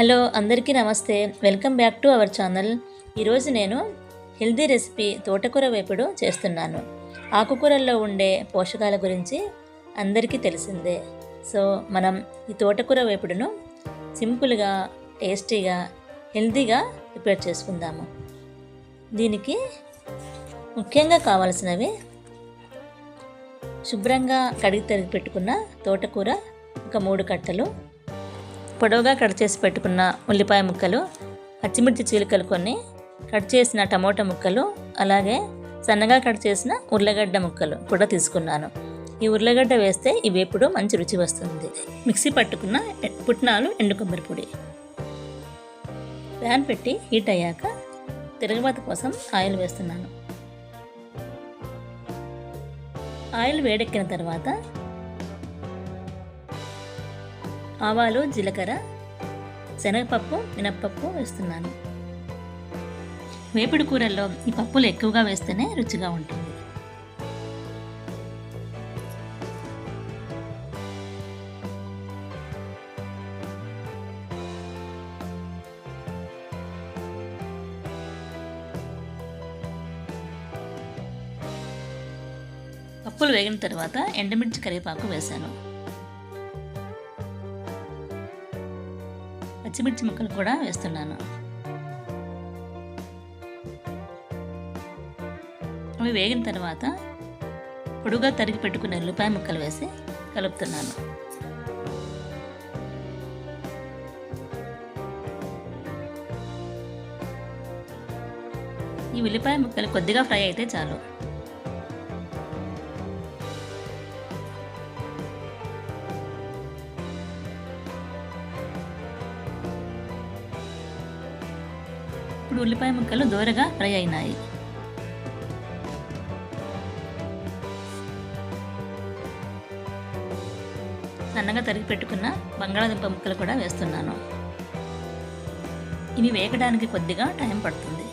Hello అందరికీ నమస్తే. Welcome back to our channel. ఈరోజు నేను హెల్దీ రెసిపీ తోటకూర వేపుడు చేస్తున్నాను. ఆకుకూరల్లో ఉండే పోషకాల గురించి అందరికీ తెలిసిందే. సో మనం ఈ తోటకూర వేపుడును సింపుల్గా టేస్టీగా హెల్తీగా ప్రిపేర్ చేసుకుందాము. దీనికి ముఖ్యంగా కావాల్సినవి శుభ్రంగా కడిగి తరిగి పెట్టుకున్న తోటకూర ఒక మూడు కట్టలు పొడవుగా కట్ చేసి పెట్టుకున్న ఉల్లిపాయ ముక్కలు పచ్చిమిర్చి చీలికలు కొన్ని కట్ చేసిన టమోటా ముక్కలు అలాగే సన్నగా కట్ చేసిన ఉర్లగడ్డ ముక్కలు కూడా తీసుకున్నాను. ఈ ఉర్లగడ్డ వేస్తే ఈ వేపుడు మంచి రుచి వస్తుంది. మిక్సీ పట్టుకున్న పుట్నాలు ఎండు కొబ్బరి పొడి. ప్యాన్ పెట్టి హీట్ అయ్యాక తిరగబాత కోసం ఆయిల్ వేస్తున్నాను. ఆయిల్ వేడెక్కిన తర్వాత ఆవాలు జీలకర్ర శనగపప్పు మినప్పప్పు వేస్తున్నాను. వేపుడు కూరల్లో ఈ పప్పులు ఎక్కువగా వేస్తేనే రుచిగా ఉంటుంది. పప్పులు వేగిన తర్వాత ఎండుమిర్చి కరివేపాకు వేశాను. పచ్చిమిర్చి ముక్కలు కూడా వేస్తున్నాను. అవి వేగిన తర్వాత పొడుగా తరిగి పెట్టుకున్న ఉల్లిపాయ ముక్కలు వేసి కలుపుతున్నాను. ఈ ఉల్లిపాయ ముక్కలు కొద్దిగా ఫ్రై అయితే చాలు. ఇప్పుడు ఉల్లిపాయ ముక్కలు దోరగా ఫ్రై అయినాయి. సన్నగా తరిగి పెట్టుకున్న బంగాళాదుంప ముక్కలు కూడా వేస్తున్నాను. ఇవి వేగడానికి కొద్దిగా టైం పడుతుంది.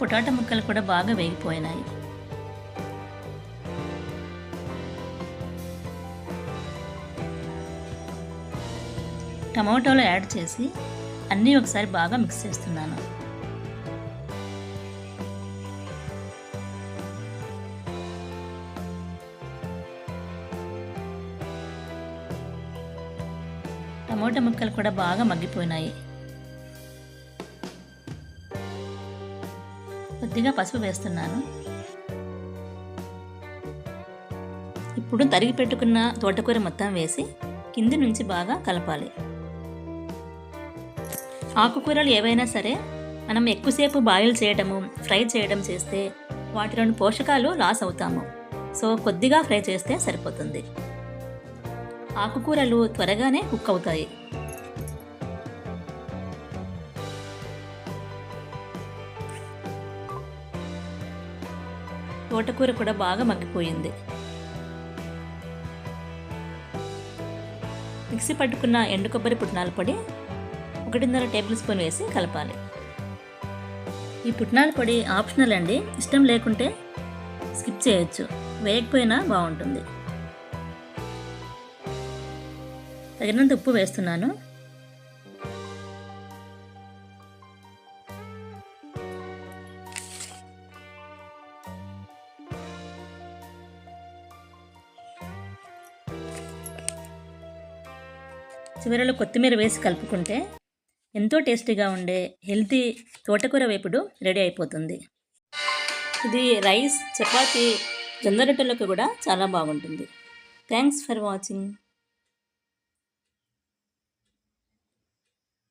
పొటాటో ముక్కలు కూడా బాగా వేగిపోయినాయి. టమాటోలు యాడ్ చేసి అన్నీ ఒకసారి బాగా మిక్స్ చేస్తున్నాను. టమోటా ముక్కలు కూడా బాగా మగ్గిపోయినాయి. కొద్దిగా పసుపు వేస్తున్నాను. ఇప్పుడు తరిగి పెట్టుకున్న తోటకూర మొత్తం వేసి కింది నుంచి బాగా కలపాలి. ఆకుకూరలు ఏవైనా సరే మనం ఎక్కువసేపు బాయిల్ చేయడము ఫ్రై చేయడం చేస్తే వాటిలోని పోషకాలు లాస్ అవుతాము. సో కొద్దిగా ఫ్రై చేస్తే సరిపోతుంది. ఆకుకూరలు త్వరగానే కుక్ అవుతాయి. తోటకూర కూడా బాగా మగ్గిపోయింది. మిక్సీ పట్టుకున్న ఎండు కొబ్బరి పుట్నాల పొడి ఒకటిన్నర టేబుల్ స్పూన్ వేసి కలపాలి. ఈ పుట్నాల పొడి ఆప్షనల్ అండి. ఇష్టం లేకుంటే స్కిప్ చేయొచ్చు. వేయకపోయినా బాగుంటుంది. తగినంత ఉప్పు వేస్తున్నాను. చివరలో కొత్తిమీర వేసి కలుపుకుంటే ఎంతో టేస్టీగా ఉండే హెల్తీ తోటకూర వేపుడు రెడీ అయిపోతుంది. ఇది రైస్ చపాతీ జొన్న రొట్టెలకు కూడా చాలా బాగుంటుంది. Thanks for watching.